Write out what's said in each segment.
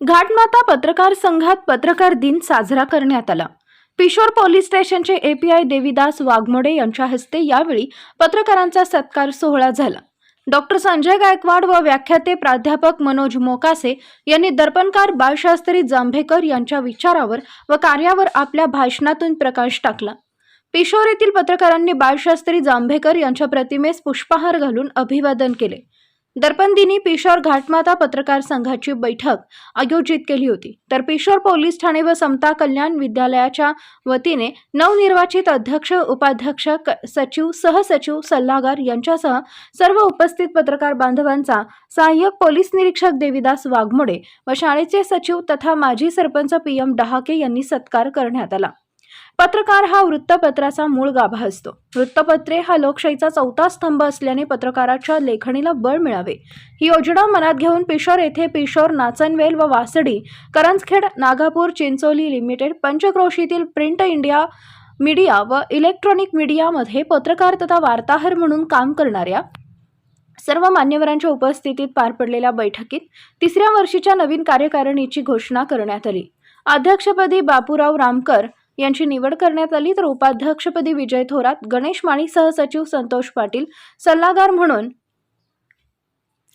घाटमाता पत्रकार संघात पत्रकार दिन साजरा करण्यात आला. पिशोर पोलीस स्टेशनचे एपीआय देवीदास वाघमोडे यांच्या हस्ते यावेळी पत्रकारांचा सत्कार सोहळा झाला. डॉक्टर संजय गायकवाड व व्याख्याते प्राध्यापक मनोज मोकासे यांनी दर्पणकार बाळशास्त्री जांभेकर यांच्या विचारावर व कार्यावर आपल्या भाषणातून प्रकाश टाकला. पिशोर येथील पत्रकारांनी बाळशास्त्री जांभेकर यांच्या प्रतिमेस पुष्पहार घालून अभिवादन केले. दर्पण दिनी पिशोर घाटमाता पत्रकार संघाची बैठक आयोजित केली होती. तर पिशोर पोलीस ठाणे व समता कल्याण विद्यालयाच्या वतीने नवनिर्वाचित अध्यक्ष उपाध्यक्ष क- सचिव सहसचिव सल्लागार यांच्यासह सर्व उपस्थित पत्रकार बांधवांचा सहाय्यक पोलीस निरीक्षक देविदास वाघमोडे व शाळेचे सचिव तथा माजी सरपंच पी एम डहाके यांनी सत्कार करण्यात आला. पत्रकार हा वृत्तपत्राचा मूळ गाभा असतो. वृत्तपत्रे हा लोकशाहीचा चौथा स्तंभ असल्याने पत्रकाराच्या लेखणीला बळ मिळावे. ही योजना मनात घेऊन पिशोर येथे पिशोर नाचनवेल व वासडी करंजखेड नागापूर चिंचोली लिमिटेड पंचक्रोशीतील प्रिंट इंडिया मीडिया व इलेक्ट्रॉनिक मीडियामध्ये पत्रकार तथा वार्ताहर म्हणून काम करणाऱ्या सर्व मान्यवरांच्या उपस्थितीत पार पडलेल्या बैठकीत तिसऱ्या वर्षीच्या नवीन कार्यकारिणीची घोषणा करण्यात आली. अध्यक्षपदी बापूराव रामकर यांची निवड करण्यात आली तर उपाध्यक्षपदी विजय थोरात गणेश माळी सहसचिव संतोष पाटील सल्लागार म्हणून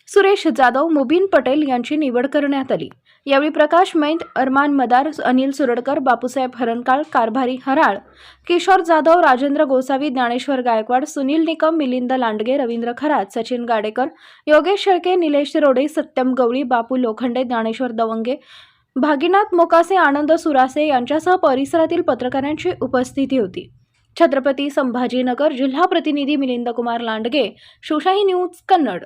सुरेश जाधव मुबीन पटेल यांची निवड करण्यात आली. यावेळी प्रकाश मैंद अरमान मदार अनिल सुरडकर बापूसाहेब हरणकाळ कारभारी हराळ किशोर जाधव राजेंद्र गोसावी ज्ञानेश्वर गायकवाड सुनील निकम मिलिंद लांडगे रवींद्र खरात सचिन गाडेकर योगेश शेळके निलेश रोडे सत्यम गवळी बापू लोखंडे ज्ञानेश्वर दवंगे भागीनाथ मोकासे आनंद सुरासे यांच्यासह परिसरातील पत्रकारांची उपस्थिती होती. छत्रपती संभाजीनगर जिल्हा प्रतिनिधी मिलिंद कुमार लांडगे शिवशाही न्यूज कन्नड.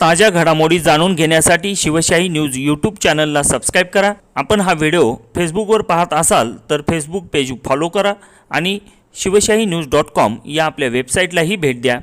ताज्या घडामोडी जाणून घेण्यासाठी शिवशाही न्यूज यूट्यूब चॅनलला सबस्क्राईब करा. आपण हा व्हिडिओ फेसबुकवर पाहत असाल तर फेसबुक पेज फॉलो करा आणि शिवशाही न्यूज डॉट कॉम या आपल्या वेबसाईटलाही भेट द्या.